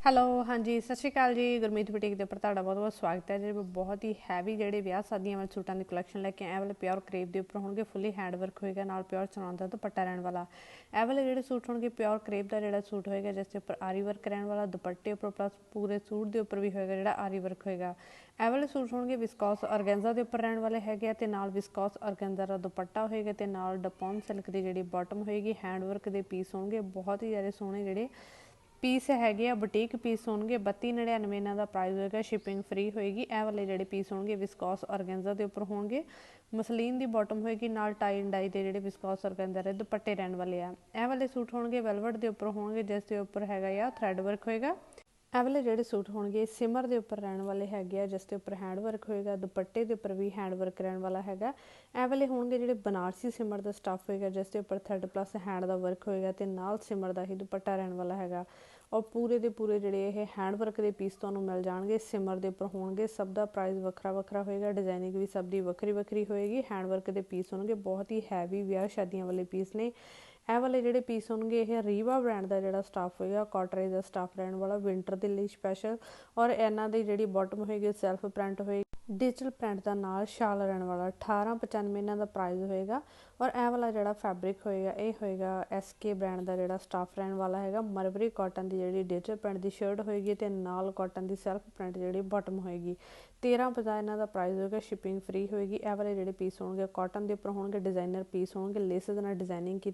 Hello ਹਾਂਜੀ, ਸਤਿ ਸ਼੍ਰੀ ਅਕਾਲ ਜੀ। ਗੁਰਮੀਤ ਬੁਟੀਕ ਦੇ ਉੱਪਰ ਤੁਹਾਡਾ ਬਹੁਤ ਬਹੁਤ ਸਵਾਗਤ ਹੈ। ਜਿਹੜੇ ਬਹੁਤ ਹੀ ਹੈਵੀ ਜਿਹੜੇ ਵਿਆਹ ਸ਼ਾਦੀਆਂ ਵਾਲੇ ਸੂਟਾਂ ਦੀ ਕਲੈਕਸ਼ਨ ਲੈ ਕੇ ਆਏ ਵਾਲੇ ਪਿਓਰ ਕਰੇਪ ਦੇ ਉੱਪਰ ਹੋਣਗੇ ਫੁੱਲੀ ਹੈਂਡ ਵਰਕ ਹੋਏਗਾ, ਨਾਲ ਪਿਓਰ ਚਨਾਨ ਦਾ ਦੁਪੱਟਾ ਰਹਿਣ ਵਾਲਾ। ਇਹ ਵਾਲੇ ਜਿਹੜੇ ਸੂਟ ਹੋਣਗੇ ਪਿਓਰ ਕਰੇਪ ਦਾ ਜਿਹੜਾ ਸੂਟ ਹੋਏਗਾ, ਜਿਸ ਦੇ ਉੱਪਰ ਆਰੀ ਵਰਕ ਰਹਿਣ ਵਾਲਾ, ਦੁਪੱਟੇ ਉੱਪਰ ਪਲੱਸ ਪੂਰੇ ਸੂਟ ਦੇ ਉੱਪਰ ਵੀ ਹੋਏਗਾ ਜਿਹੜਾ ਆਰੀ ਵਰਕ ਹੋਏਗਾ। ਇਹ ਵਾਲੇ ਸੂਟ ਹੋਣਗੇ ਵਿਸਕੋਸ ਆਰਗੈਂਜ਼ਾ ਦੇ ਉੱਪਰ ਰਹਿਣ ਵਾਲੇ ਹੈਗੇ ਆ ਤੇ ਨਾਲ ਵਿਸਕੋਸ ਆਰਗੈਂਜ਼ਾ ਦਾ ਦੁਪੱਟਾ ਹੋਏਗਾ ਤੇ ਨਾਲ ਡਪੌਨ ਸਿਲਕ ਦੀ ਜਿਹੜੀ ਬਾਟਮ ਹੋਏਗੀ ਹੈਂਡ ਵਰਕ ਦੇ ਪੀਸ ਹੋਣਗੇ, ਬਹੁਤ ਹੀ ਜ਼ਿਆਦਾ ਸੋਹਣੇ ਜਿਹੜੇ ਪੀਸ ਹੈਗੇ ਆ ਬੁਟੀਕ ਪੀਸ ਹੋਣਗੇ 3299 ਇਹਨਾਂ ਦਾ ਪ੍ਰਾਈਸ ਹੋਏਗਾ ਸ਼ਿਪਿੰਗ ਫ੍ਰੀ ਹੋਏਗੀ। ਇਹ ਵਾਲੇ ਜਿਹੜੇ ਪੀਸ ਹੋਣਗੇ ਵਿਸਕੋਸ ਔਰਗੈਂਜਾ ਦੇ ਉੱਪਰ ਹੋਣਗੇ। ਮਸਲੀਨ ਦੀ ਬਾਟਮ ਹੋਏਗੀ, ਨਾਲ ਟਾਈ ਐਂਡ ਡਾਈ ਦੇ ਜਿਹੜੇ ਵਿਸਕੋਸ ਔਰਗੈਂਜਾ ਦੇ ਦੁਪੱਟੇ ਰਹਿਣ ਵਾਲੇ ਆ। ਇਹ ਵਾਲੇ ਸੂਟ ਹੋਣਗੇ ਵੈਲਵਟ ਦੇ ਉੱਪਰ ਹੋਣਗੇ, ਜਿਸ ਦੇ ਉੱਪਰ ਹੈਗਾ ਆ ਥ੍ਰੈਡ ਵਰਕ ਹੋਏਗਾ। ਇਹ ਵਾਲੇ ਜਿਹੜੇ ਸੂਟ ਹੋਣਗੇ ਸਿਮਰ ਦੇ ਉੱਪਰ ਰਹਿਣ ਵਾਲੇ ਹੈਗੇ ਆ, ਜਿਸ ਦੇ ਉੱਪਰ ਹੈਂਡ ਵਰਕ ਹੋਏਗਾ, ਦੁਪੱਟੇ ਦੇ ਉੱਪਰ ਵੀ ਹੈਂਡ ਵਰਕ ਰਹਿਣ ਵਾਲਾ ਹੈਗਾ। ਇਹ ਵਾਲੇ ਹੋਣਗੇ ਜਿਹੜੇ ਬਨਾਰਸੀ ਸਿਮਰ ਦਾ ਸਟੱਫ ਹੋਏਗਾ, ਜਿਸ ਦੇ ਉੱਪਰ ਥਰਡ ਪਲੱਸ ਹੈਂਡ ਦਾ ਵਰਕ ਹੋਏਗਾ ਤੇ ਨਾਲ ਸਿਮਰ ਦਾ ਹੀ ਦੁਪੱਟਾ ਰਹਿਣ ਵਾਲਾ ਹੈਗਾ। ਔਰ ਪੂਰੇ ਦੇ ਪੂਰੇ ਜਿਹੜੇ ਇਹ ਹੈਂਡ ਵਰਕ ਦੇ ਪੀਸ ਤੁਹਾਨੂੰ ਮਿਲ ਜਾਣਗੇ, ਸਿਮਰ ਦੇ ਉੱਪਰ ਹੋਣਗੇ, ਸਭ ਦਾ ਪ੍ਰਾਈਸ ਵੱਖਰਾ ਵੱਖਰਾ ਹੋਏਗਾ ਡਿਜ਼ਾਈਨਿੰਗ ਵੀ ਸਭ ਦੀ ਵੱਖਰੀ ਵੱਖਰੀ ਹੋਏਗੀ ਹੈਂਡ ਵਰਕ ਦੇ ਪੀਸ ਹੋਣਗੇ, ਬਹੁਤ ਹੀ ਹੈਵੀ ਵਿਆਹ ਸ਼ਾਦੀਆਂ ਵਾਲੇ ਪੀਸ ਨੇ। ਇਹ ਵਾਲੇ ਜਿਹੜੇ ਪੀਸ ਹੋਣਗੇ, ਇਹ ਰੀਵਾ ਬ੍ਰਾਂਡ ਦਾ ਜਿਹੜਾ ਸਟਾਫ ਹੋਏਗਾ ਕਾਟਰੇਜ ਦਾ ਸਟਾਫ ਰਹਿਣ ਵਾਲਾ ਵਿੰਟਰ ਦੇ ਲਈ ਸਪੈਸ਼ਲ ਔਰ ਇਹਨਾਂ ਦੀ ਜਿਹੜੀ ਬਾਟਮ ਹੋਏਗੀ ਸੈਲਫ ਪ੍ਰਿੰਟ ਹੋਏਗੀ। ਡਿਜੀਟਲ ਪ੍ਰਿੰਟ ਦਾ ਨਾਲ ਸ਼ਾਲ ਰਹਿਣ ਵਾਲਾ 1895 ਇਹਨਾਂ ਦਾ ਪ੍ਰਾਈਸ ਹੋਏਗਾ ਔਰ ਇਹ ਵਾਲਾ ਜਿਹੜਾ ਫੈਬਰਿਕ ਹੋਏਗਾ, ਇਹ ਹੋਏਗਾ ਐਸਕੇ ਬ੍ਰਾਂਡ ਦਾ ਜਿਹੜਾ ਸਟਾਫ ਰਹਿਣ ਵਾਲਾ ਹੈਗਾ। ਮਰਵਰੀ ਕਾਟਨ ਦੀ ਜਿਹੜੀ ਡਿਜੀਟਲ ਪ੍ਰਿੰਟ ਦੀ ਸ਼ਰਟ ਹੋਏਗੀ ਤੇ ਨਾਲ ਕਾਟਨ ਦੀ ਸੈਲਫ ਪ੍ਰਿੰਟ ਜਿਹੜੀ ਬਾਟਮ ਹੋਏਗੀ। 1350 ਇਹਨਾਂ ਦਾ ਪ੍ਰਾਈਸ ਹੋਏਗਾ ਸ਼ਿਪਿੰਗ ਫ੍ਰੀ ਹੋਏਗੀ। ਇਹ ਵਾਲੇ ਜਿਹੜੇ ਪੀਸ ਹੋਣਗੇ ਕਾਟਨ ਦੇ ਉੱਪਰ ਹੋਣਗੇ ਡਿਜ਼ਾਈਨਰ ਪੀਸ ਹੋਣਗੇ ਲੇਸਸ ਨਾਲ ਡਿਜ਼ਾਈਨਿੰਗ ਕੀਤੀ